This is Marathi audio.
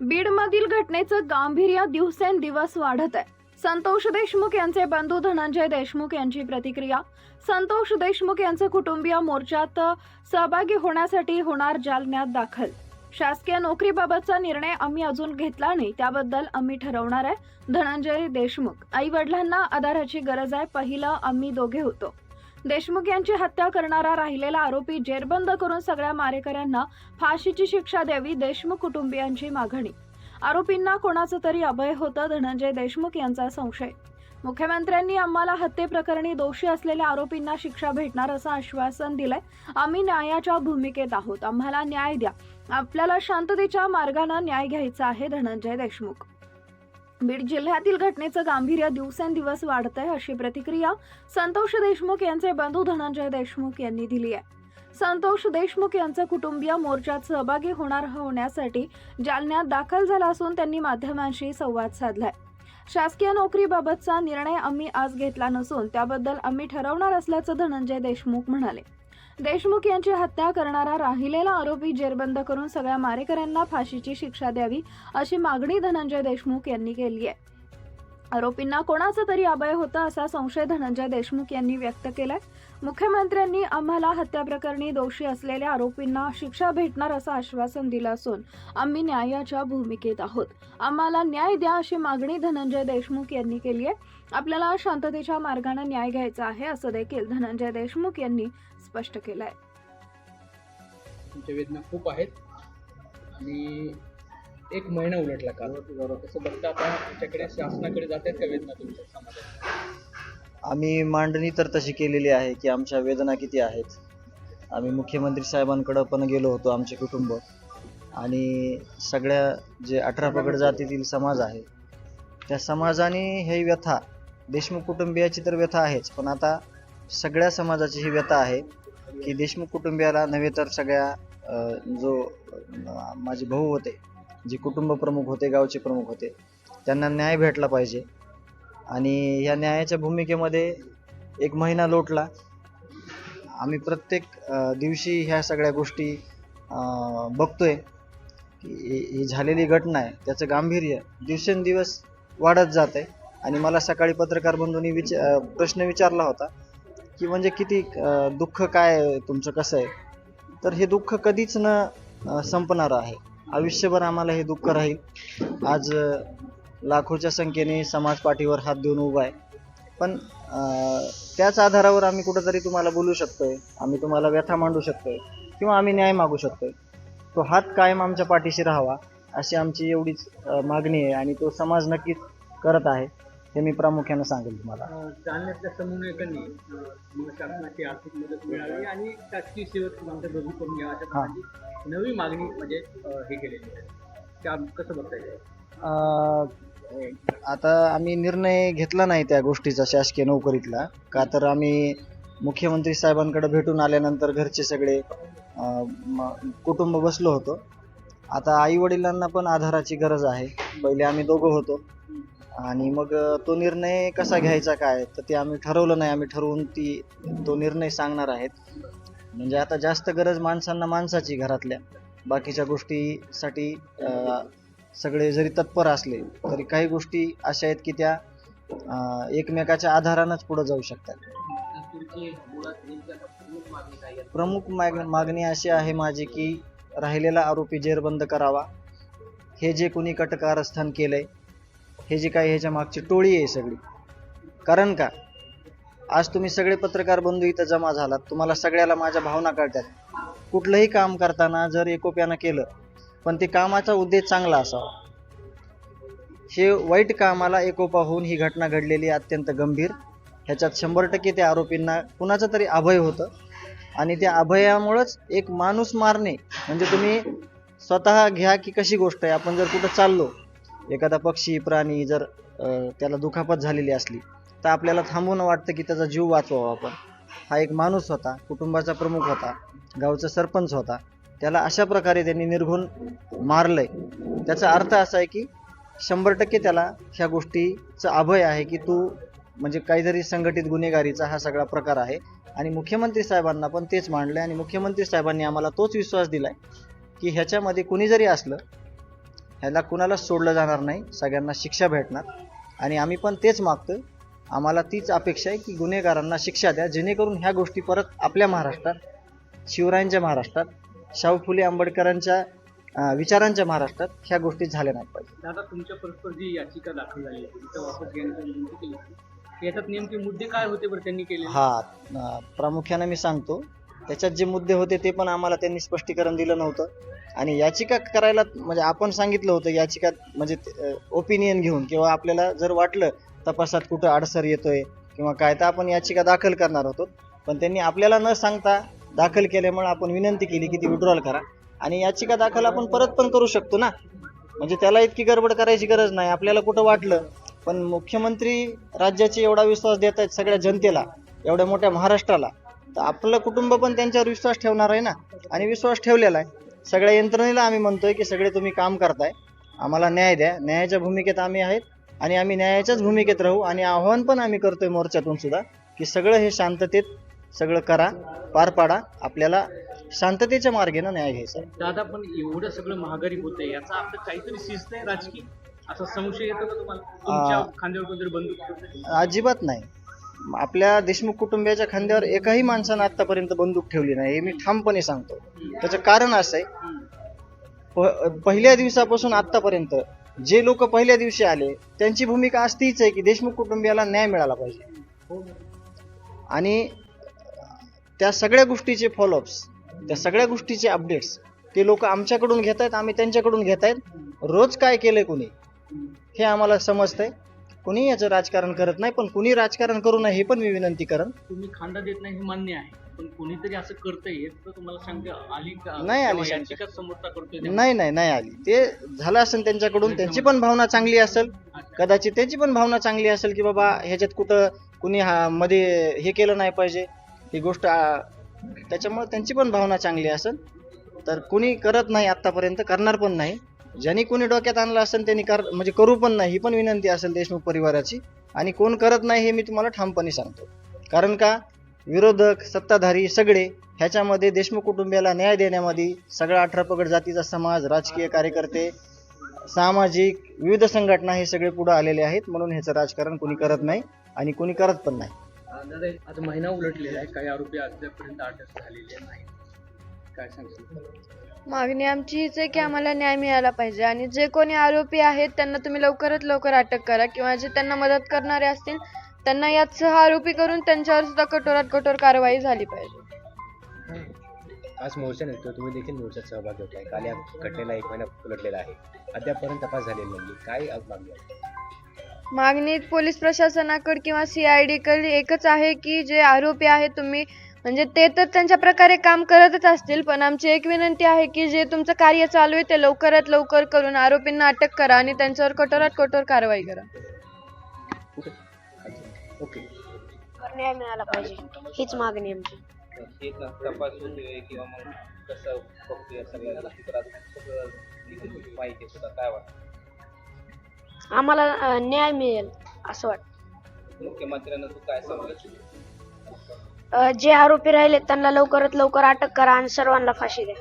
बीडमधील घटनेचं गांभीर्य दिवसेंदिवस वाढत आहे. संतोष देशमुख यांचे बंधू धनंजय देशमुख यांची प्रतिक्रिया. संतोष देशमुख यांचे कुटुंबीय मोर्चात सहभागी होण्यासाठी होणार जालन्यात दाखल. शासकीय नोकरीबाबतचा निर्णय आम्ही अजून घेतला नाही त्याबद्दल आम्ही ठरवणार आहे. धनंजय देशमुख आई वडिलांना आधाराची गरज आहे पहिलं आम्ही दोघे होतो. देशमुख यांची हत्या करणारा राहिलेला आरोपी जेरबंद करून सगळ्या मारेकऱ्यांना फाशीची शिक्षा द्यावी देशमुख कुटुंबियांची मागणी. आरोपींना कोणाचं तरी अभय होतं धनंजय देशमुख यांचा संशय. मुख्यमंत्र्यांनी आम्हाला हत्येप्रकरणी दोषी असलेल्या आरोपींना शिक्षा भेटणार असं आश्वासन दिलंय. आम्ही न्यायाच्या भूमिकेत आहोत. आम्हाला न्याय द्या. आपल्याला शांततेच्या मार्गानं न्याय घ्यायचा आहे धनंजय देशमुख. बीड जिल्ह्यातील घटनेचं गांभीर्य दिवसेंदिवस वाढतंय अशी प्रतिक्रिया संतोष देशमुख यांचे बंधू धनंजय देशमुख यांनी दिली आहे. संतोष देशमुख यांचं कुटुंबीय मोर्चात सहभागी होणार होण्यासाठी जालन्यात दाखल झाला असून त्यांनी माध्यमांशी संवाद साधलाय. शासकीय नोकरीबाबतचा निर्णय आम्ही आज घेतला नसून त्याबद्दल आम्ही ठरवणार असल्याचं धनंजय देशमुख म्हणाले. देशमुख यांची हत्या करणारा राहिलेला आरोपी जेरबंद करून सगळ्या मारेकऱ्यांना फाशीची शिक्षा द्यावी अशी मागणी धनंजय देशमुख यांनी केली आहे. आरोपींना कोणाचा तरी अभय होता असा संशय धनंजय देशमुख यांनी व्यक्त केलाय. मुख्यमंत्र्यांनी आम्हाला हत्याप्रकरणी दोषी असलेल्या आरोपींना शिक्षा भेटणार असं आश्वासन दिलं असून आम्ही न्यायाच्या भूमिकेत आहोत. आम्हाला न्याय द्या अशी मागणी धनंजय देशमुख यांनी केली आहे. आपल्याला शांततेच्या मार्गाने न्याय घ्यायचा आहे असं देखील धनंजय देशमुख यांनी स्पष्ट केलं आहे वेदना खूप आहेत. आणि एक महिना उलटला काल तसं बघता आता तुमच्याकडे शासनाकडे जातात का वेदना तुमच्या समाजात? आम्ही मांडणी तर तशी केलेली आहे की आमच्या वेदना किती आहेत. आम्ही मुख्यमंत्री साहेबांकडं पण गेलो होतो आमचे कुटुंब. आणि सगळ्या जे अठरा पगड जातीतील समाज आहे त्या समाजाने हे व्यथा देशमुख कुटुंबियाची तर व्यथा आहेच पण आता सगळ्या समाजाची ही व्यथा आहे की देशमुख कुटुंबियाला नव्हे तर सगळ्या जो माझे भाऊ होते जे कुटुंब प्रमुख होते गावचे प्रमुख होते त्यांना न्याय भेटला पाहिजे. आणि या न्यायाच्या भूमिकेमध्ये एक महिना लोटला. आम्ही प्रत्येक दिवशी ह्या सगळ्या गोष्टी बघतोय की ही- झालेली घटना आहे. त्याचं गांभीर्य दिवसेंदिवस वाढत जात आहे आणि मला सकाळी पत्रकार बंधूंनी विचार प्रश्न विचारला होता की म्हणजे किती दुःख काय तुमचं कसं आहे? तर हे दुःख कधीच न संपणारं संपणार आहे. आयुष्यभर आम्हाला हे दुःख राहील. आज लाखोच्या संख्येने समाज पाठीवर हात देऊन उभा आहे. पण त्याच आधारावर आम्ही कुठंतरी तुम्हाला बोलू शकतोय. आम्ही तुम्हाला व्यथा मांडू शकतोय. किंवा आम्ही न्याय मागू शकतोय. तो हात कायम आमच्या पाठीशी राहावा अशी आमची एवढीच मागणी आहे. आणि तो समाज नक्कीच करत आहे. हे मी प्रामुख्यानं सांगेल तुम्हाला. जालन्यातल्या समन्वयकांनी अं, शासनाची आर्थिक मदत मिळावी आणि शासकीय सेवेत रजू करून घ्या अशा. प्रकारची नवी मागणी म्हणजे अं, हे केलेली आहे. त्या कसं बघता येईल अं, आता आम्ही निर्णय घेतला नाही त्या गोष्टीचा शासकीय नोकरीतला. का तर आम्ही मुख्यमंत्री साहेबांकडे भेटून आल्यानंतर घरचे सगळे अं, म- कुटुंब बसलो होतो. आता आई वडिलांना पण आधाराची गरज आहे. पहिले आम्ही दोघं होतो. आणि मग तो निर्णय कसा घ्यायचा काय? तर ते आम्ही ठरवलं नाही. आम्ही ठरवून ती तो निर्णय सांगणार आहेत. म्हणजे आता जास्त गरज माणसांना माणसाची घरातल्या. बाकीच्या गोष्टीसाठी सगळे जरी तत्पर असले तरी काही गोष्टी अशा आहेत की त्या एकमेकाच्या आधारानंच पुढे जाऊ शकतात. प्रमुख मागणी अशी आहे माझी की राहिलेला आरोपी जेरबंद करावा. हे जे कोणी कटकारस्थान आहे हे जे काही ह्याच्या मागची टोळी आहे सगळी. कारण का? आज तुम्ही सगळे पत्रकार बंधू इथं जमा झालात. तुम्हाला सगळ्याला माझ्या भावना कळतात. कुठलंही काम करताना जर एकोप्यानं केलं पण ते कामाचा उद्देश चांगला असावा. हे वाईट कामाला एकोपा होऊन ही घटना घडलेली आहे अत्यंत गंभीर. ह्याच्यात शंभर टक्के त्या आरोपींना कुणाचं तरी अभय होतं. आणि त्या अभयामुळंच एक माणूस मारणे. म्हणजे तुम्ही स्वतः घ्या की कशी गोष्ट आहे. आपण जर कुठं चाललो एखादा पक्षी प्राणी जर त्याला दुखापत झालेली असली तर आपल्याला थांबून वाटतं की त्याचा जीव वाचवावा आपण. हा एक माणूस होता कुटुंबाचा प्रमुख होता गावचा सरपंच होता. त्याला अशा प्रकारे त्यांनी निर्घुण मारलंय. त्याचा अर्थ असा आहे की शंभर टक्के त्याला ह्या गोष्टीचं अभय आहे की तू म्हणजे काहीतरी संघटित गुन्हेगारीचा हा सगळा प्रकार आहे. आणि मुख्यमंत्री साहेबांना पण तेच मांडलंय आणि मुख्यमंत्री साहेबांनी आम्हाला तोच विश्वास दिलाय की ह्याच्यामध्ये कुणी जरी असलं ह्याला कुणालाच सोडलं जाणार नाही सगळ्यांना शिक्षा भेटणार. आणि आम्ही पण तेच मागतो आम्हाला तीच अपेक्षा आहे की गुन्हेगारांना शिक्षा द्या जेणेकरून ह्या गोष्टी परत आपल्या महाराष्ट्रात शिवरायांच्या महाराष्ट्रात शाहू फुले आंबेडकरांच्या विचारांच्या महाराष्ट्रात ह्या गोष्टी झाल्या नाही पाहिजे. दादा तुमच्या परस्पर जी याचिका दाखल झाली वापस घेण्याची विनंती केली याच्यात नेमके मुद्दे काय होते बरं त्यांनी केले हा अं, प्रामुख्याने मी सांगतो. त्याच्यात जे मुद्दे होते ते पण आम्हाला त्यांनी स्पष्टीकरण दिलं नव्हतं. आणि याचिका करायला म्हणजे आपण सांगितलं होतं याचिका म्हणजे ओपिनियन घेऊन किंवा आपल्याला जर वाटलं तपासात कुठं अडसर येतोय किंवा काय तर आपण याचिका दाखल करणार होतो. पण त्यांनी आपल्याला न सांगता दाखल केल्यामुळे आपण विनंती केली की ती विड्रॉल करा. आणि याचिका दाखल आपण परत पण करू शकतो ना. म्हणजे त्याला इतकी गडबड करायची गरज नाही. आपल्याला कुठं वाटलं पण मुख्यमंत्री राज्याचे एवढा विश्वास देत आहेत सगळ्या जनतेला एवढ्या मोठ्या महाराष्ट्राला तर आपलं कुटुंब पण त्यांच्यावर विश्वास ठेवणार आहे ना? आणि विश्वास ठेवलेला आहे. सगळ्या यंत्रणेला आम्ही म्हणतोय की सगळे तुम्ही काम करताय. आम्हाला न्याय द्या. न्यायाच्या भूमिकेत आम्ही आहेत आणि आम्ही न्यायाच्याच भूमिकेत राहू आणि आव्हान पण आम्ही करतोय मोर्चातून सुद्धा की सगळं हे शांततेत सगळं करा पार पाडा. आपल्याला शांततेच्या मार्गाने न्याय घ्यायचा दादा पण एवढं सगळं महागारी होतंय याचा अर्थ काहीतरी शिस्त आहे राजकीय? असा संशय येतो का तुम्हाला तुमच्या खांद्यावर कोणतरी बंदूक ठेवतंय? अजिबात नाही आपल्या देशमुख कुटुंबियाच्या खांद्यावर एकही माणसानं आतापर्यंत बंदूक ठेवली नाही हे मी ठामपणे सांगतो त्याचं कारण असं आहे. प- पहिल्या दिवसापासून आतापर्यंत जे लोक पहिल्या दिवशी आले त्यांची भूमिका आज तीच आहे की देशमुख कुटुंबियाला न्याय मिळाला पाहिजे. आणि त्या सगळ्या गोष्टीचे फॉलोअप्स त्या सगळ्या गोष्टीचे अपडेट्स ते लोक आमच्याकडून घेत आहेत आम्ही त्यांच्याकडून घेत आहेत रोज काय केलंय कुणी. हे आम्हाला समजतंय. कुणी याचं राजकारण करत नाही पण कुणी राजकारण करू नये हे पण मी विनंती करेन. तुम्ही खांदा देत नाही हे मान्य आहे पण कोणीतरी असं करतंय हे तर तुम्हाला शंका आली का? नाही आली. तेव्हा शंका. याचिकाच समोरचा करतोय तेव्हा? नाही नाही नाही आली. ते झालं असेल त्यांच्याकडून त्यांची पण भावना चांगली असेल. कदाचित त्याची पण भावना चांगली असेल की बाबा ह्याच्यात कुठं कुणी हा मध्ये हे केलं नाही पाहिजे. ही गोष्ट आ, त्याच्यामुळे त्यांची पण भावना चांगली असेल. तर कुणी करत नाही आतापर्यंत करणार पण नाही. ज्यांनी कोणी डोक्यात आणलं असेल त्यांनी कर म्हणजे करू पण नाही ही पण विनंती असेल देशमुख परिवाराची. आणि कोण करत नाही हे मी तुम्हाला ठामपणे सांगतो. कारण का? विरोधक सत्ताधारी सगळे ह्याच्यामध्ये देशमुख कुटुंबियाला न्याय देण्यामध्ये सगळा अठरापगड जातीचा समाज राजकीय कार्यकर्ते सामाजिक विविध संघटना हे सगळे पुढे आलेले आहेत. म्हणून ह्याचं राजकारण कोणी करत नाही आणि कोणी करत पण नाही. आता महिना उलटलेला आहे. काही आरोपी अद्यापर्यंत अटक झालेली नाही. काय सांगशील मागणी आमची हीच आहे की आम्हाला न्याय मिळाला पाहिजे आणि जे कोणी आरोपी आहेत त्यांना तुम्ही लवकरात लवकर अटक करा किंवा जे त्यांना मदत करणारे असतील त्यांना यात सह आरोपी करून त्यांच्यावर सुद्धा कठोरात कठोर कारवाई झाली पाहिजे. आज मोर्चा निघतो तुम्ही देखील मोर्चात सहभाग घेतलाय काल या घटनेला एक महिना उलटलेला आहे. अद्यापपर्यंत तपास झालेला नाही. काय आज मागणी आहे? मागणी पोलीस प्रशासनाकडे किंवा सीआयडीकडे एकच आहे की जे आरोपी आहेत तुम्ही म्हणजे ते तर त्यांच्या प्रकारे काम करतच असतील पण आमची एक विनंती आहे की जे तुमचं कार्य चालू आहे ते लवकरात लवकर करून आरोपींना अटक करा आणि त्यांच्यावर कठोरात कठोर कारवाई करा. ओके. न्याय मिळाला पाहिजे. हीच मागणी आमची. हे त- तपास होतोय किंवा मग कसं बघतोय सगळं माहिती सुद्धा काय वाटतं? आम्हाला अं, न्याय मिळेल असं वाटतं. मुख्यमंत्र्यांना तू काय सांगायचं अं, जे आरोपी राहिले त्यांना लवकरात लवकर अटक करा आणि सर्वांना फाशी द्या.